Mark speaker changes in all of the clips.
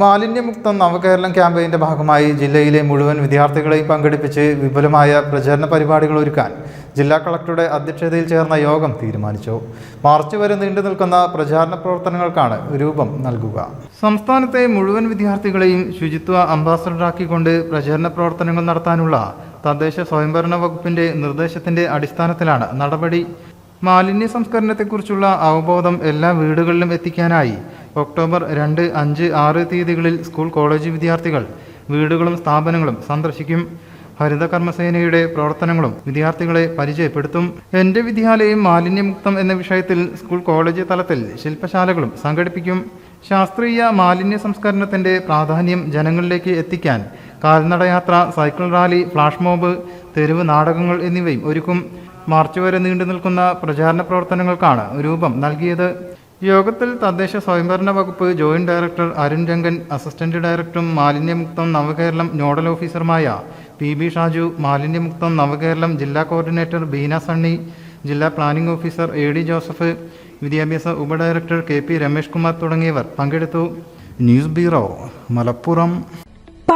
Speaker 1: മാലിന്യമുക്ത നവകേരളം ക്യാമ്പയിന്റെ ഭാഗമായി ജില്ലയിലെ മുഴുവൻ വിദ്യാർത്ഥികളെയും പങ്കെടുപ്പിച്ച് വിപുലമായ പ്രചരണ പരിപാടികൾ ഒരുക്കാൻ ജില്ലാ കളക്ടറുടെ അധ്യക്ഷതയിൽ ചേർന്ന യോഗം തീരുമാനിച്ചു. മാർച്ച് വരെ നീണ്ടു നിൽക്കുന്ന പ്രചാരണ പ്രവർത്തനങ്ങൾക്കാണ് രൂപം നൽകുക. സംസ്ഥാനത്തെ മുഴുവൻ വിദ്യാർത്ഥികളെയും ശുചിത്വ അംബാസഡറാക്കിക്കൊണ്ട് പ്രചരണ പ്രവർത്തനങ്ങൾ നടത്താനുള്ള തദ്ദേശ സ്വയംഭരണ വകുപ്പിന്റെ നിർദ്ദേശത്തിന്റെ അടിസ്ഥാനത്തിലാണ് നടപടി. മാലിന്യ സംസ്കരണത്തെക്കുറിച്ചുള്ള അവബോധം എല്ലാ വീടുകളിലും എത്തിക്കാനായി ഒക്ടോബർ രണ്ട് അഞ്ച് ആറ് തീയതികളിൽ സ്കൂൾ കോളേജ് വിദ്യാർത്ഥികൾ വീടുകളും സ്ഥാപനങ്ങളും സന്ദർശിക്കും. ഹരിത കർമ്മസേനയുടെ പ്രവർത്തനങ്ങളും വിദ്യാർത്ഥികളെ പരിചയപ്പെടുത്തും. എന്റെ വിദ്യാലയം മാലിന്യമുക്തം എന്ന വിഷയത്തിൽ സ്കൂൾ കോളേജ് തലത്തിൽ ശില്പശാലകളും സംഘടിപ്പിക്കും. ശാസ്ത്രീയ മാലിന്യ സംസ്കരണത്തിന്റെ പ്രാധാന്യം ജനങ്ങളിലേക്ക് എത്തിക്കാൻ കാൽനടയാത്ര സൈക്കിൾ റാലി ഫ്ലാഷ് മോബ് തെരുവ് നാടകങ്ങൾ എന്നിവയും ഒരുക്കും. മാർച്ച് വരെ നീണ്ടു നിൽക്കുന്ന പ്രചാരണ പ്രവർത്തനങ്ങൾക്കാണ് രൂപം നൽകിയത്. യോഗത്തിൽ തദ്ദേശ സ്വയംഭരണ വകുപ്പ് joint director Arun Rangan assistant ഡയറക്ടറും മാലിന്യമുക്തം നവകേരളം നോഡൽ ഓഫീസറുമായ പി ബി ഷാജു മാലിന്യമുക്തം നവകേരളം ജില്ലാ കോർഡിനേറ്റർ ബീന സണ്ണി ജില്ലാ planning officer A D Joseph വിദ്യാഭ്യാസ ഉപഡയറക്ടർ കെ പി രമേഷ് കുമാർ തുടങ്ങിയവർ പങ്കെടുത്തു. News bureau Malappuram.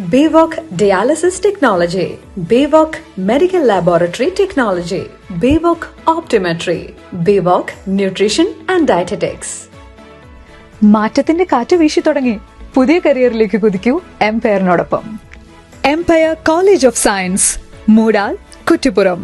Speaker 2: BVOC Dialysis Technology, BVOC Medical Laboratory Technology, BVOC Optometry, BVOC Nutrition and Dietetics.
Speaker 3: മാറ്റത്തിന്റെ കാറ്റ് വീശി തുടങ്ങി പുതിയ കരിയറിലേക്ക് കുതിക്കൂ എംപയറിനോടൊപ്പം Empire college of science Moodal Kuttippuram